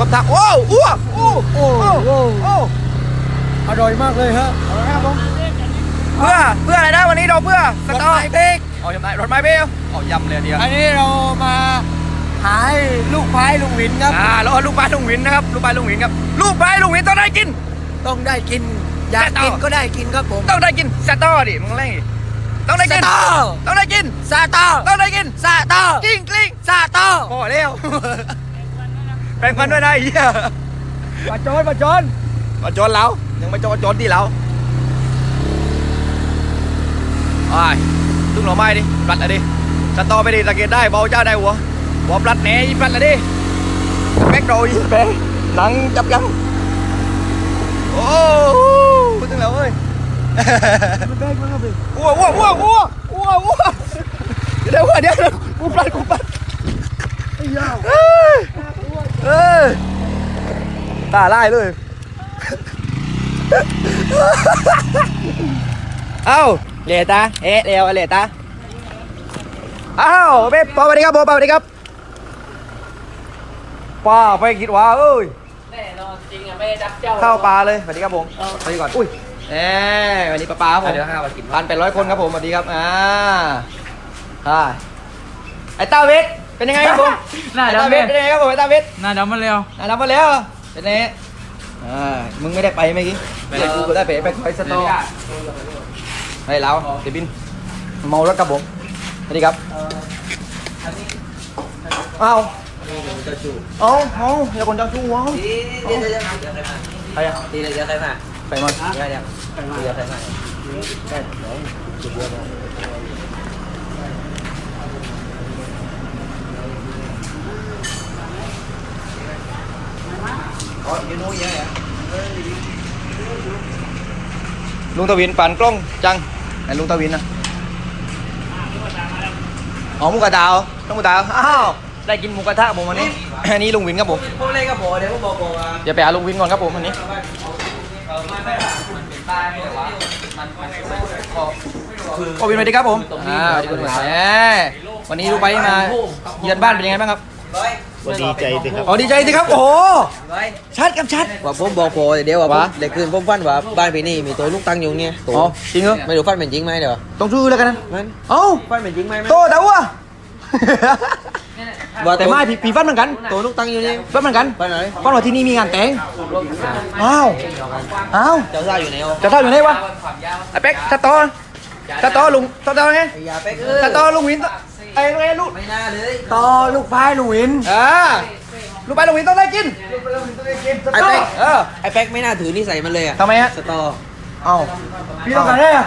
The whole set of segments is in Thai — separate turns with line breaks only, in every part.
กับทางโอ้อ้วโอ้
โอ้โห
โอ้
อร่อยมากเลยฮะ
ครับผมเพื่อเพื่ออะไรนะวันนี้เราเพื่อส
รถ
ตอ
ไฟเบรก
เอายำได้รถไม้เบลเอายำเลยเดียว
อันนี้เรามาหาให้ลูกพายลุงวินครับ
อ่าแล้วเอาลูกปลาลุงหวินนะครับลูกปลาลุงหวินครับลูกปลาลุงหวินต้องได้กิน
ต้องได้กินอยาก
แต่ต่อ
กินก็ได้กินครับผม
ต้องได้กินสตอดิมึงเล่นดิต้องได้กิน
สตอ
ต้องได้กิน
ซาตอ
ต้องได้กิน
ซาตอก
ลิ้งกลิ้ง
ซาตอ
พอแล้ว แปลงฟันด้วยนะไอ้เหี้ย
ปะจอนปะจอน
มาโจนเรายังมาโจนโจนที่เราไอ้ายตึ้งหน่อไม้ดิปลัดอะดิสตอไปดิตะเกียบได้เบาเจ้าได้หัวหัวปลัดแหนอีปลัดอะดิแบ็กโดยแบ็คหนังจับยังโอ้โหตึ้งแล้วเว้ย
มันเบรกมันก็เบรก
อ้วอ้วอ้วอ้วอ้วอ้วเดี๋ยวเดี๋ยวเดี๋ยวกูปลัดกูปลัด
ไอ้ยาว
เอ้ยเอ้ยตาไล่เลย เอ้าเลตาเอ๊ะเร็วเลตาเอ้าเบ๊ปอสวัสดีครับผมสวัสดีครับป้าไปคิดว่าเอ้ย
แน่นอนจริงอะไม่ได้ดักเจ้า
เข้าปลาเลยสวัสดีครับผมสวัสดีก่อนอุ้ยเอ้วันนี้ปลาปลาครับผม
เดี๋ยวห้ามากิน
พันแปดร้อยคนครับผมสวัสดีครับอ่าใช่ไอ้ตาเวท เป็นยังไงครับผม
หน้า
ไอ้ตา
ดำ
เว
เว้
ทเป็นยังไงครับผมไอ้ตาเวท
หน้าดำมาเร็ว
อะรับมาแล้ว เป็นไงอ่ามึงไม่ได้ไปเมื่อกี้
ไม่
เดี๋ยวกูก็ได้ไปไปคอยสตอไปแล้วเดี๋ยวบินเมารถครับผมสวัสดีครับเอาเอาเอาอย่าคนเจ้าชู้เอา
ดีเดี๋ยวเดี๋ยวเดี๋ยวใครมา
ใครอะ
ดีเดี๋ยวใครมา
ไปมา
เดี๋ยวเดี๋ยวเดี๋ยวใครมา
อ๋อยืนนู้นยังไง ลุงตะวินปั่นกล้องจังไหนลุงตะวินนะอ๋อหมูกระทะเหรอต้องหมูกระทะอ้าวได้กินหมูกระทะผมวันนี้อันนี้ลุงวินครับผม
พวกเล่นก็บอกเดี๋ยวพวกบอกบอกว่า
เดี๋ยวไปหาลุงวินก่อนครับผมวันนี้
ไม่ไม่มันเป็นตายไม่แต่ว่ามันมันคือ
โอวินสวัสดีครับผมอ่าสวัสดีคุณหมายวันนี้ลูกไปมาเยือนบ้านเป็นยังไงบ้างครับ
ร้อย
ก็ดีใจสิครับ
อ๋อดีใจสิครับ โอ้โห
ร้อย
ชัดครับชัด
ว่าผมบอกพอเดี๋ยวว่าผม
วะ
เด็กคืนผมฟันว่าบ้านพี่นี่มีตัวลูกตังอยู่เนี่ยตัว
อ๋อจริงเหรอ
ไม่รู้ฟันเป็นจริงไหมเดี๋ยว
ต้องชื่อแล้วกันนะ
มัน
เอ้า
ฟันเป็นจริงไหมไหม
โตแต่ว่า
ว่า
แต่
ตัว
ไม่ผีผีฟันเหมือนกัน
ตัวลูกตังอยู่นี่
ฟันเหมือนกัน
ฟันไหน
ฟันว่าที่นี่มีงานแต่งอ้าวอ้าว
เจ้าซ่าอยู่ไหนอ๋อ
จะเท่าอยู่ไหนวะไอ้เป๊กสตอสตอลุงสตอไง
ไอ้ยาเป๊ก
สตอลุงวิน ไอ้ไงลูก
ไม่น่าเลย
ต่อลูกพายลุงวิน
อ่าลูกไปลุงวินต้องได้กินส
ไอ้
ตอ
เป๊ก
เออ
ไอ้เป๊กไม่น่าถือนิสัยมันเลยอะ
ทำไมฮะ
สตอ
เอ้า
พี่ต้องการได้อะ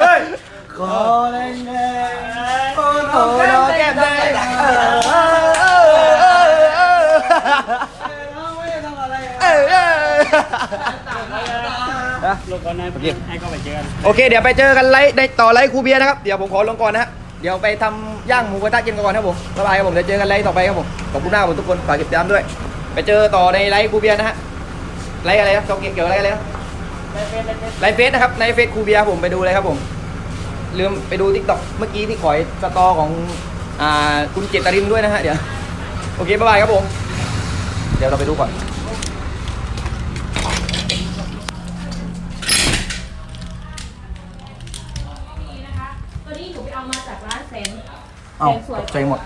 เฮ้ย
ขอแรงแรง
โอ้โหแก้ม
ลูกก่อนนายให้ก็ไปเจอกัน
โอเคเดี๋ยวไปเจอกันไลฟ์ในต่อไลฟ์ครูเบียร์นะครับเดี๋ยวผมขอลงก่อนนะฮะเดี๋ยวไปทำย่างหมูกระทะกินกันก่อนครับผมบ๊ายบายครับผมเดี๋ยวเจอกันไลฟ์ต่อไปครับผมขอบคุณมากครับผมทุกคนฝากติดตามด้วย ไปเจอต่อในไลฟ์ครูเบียร์นะฮะไลฟ์อะไรนะต้องเกี่ยวกับไลฟ์อะไรนะไลฟ์เฟซนะครับในเฟซครูเบียร์ผมไปดูเลยครับผมลืมไปดูทิกตอกเมื่อกี้ที่ขอยสตอของอ่าคุณเจตรินด้วยนะฮะเดี๋ยวโอเคบ๊ายบายครับผมเดี๋ยวเราไปดูก่อน
เอามาจากร้านแสน
เอ้า
แสนสวย
ตกใจหมด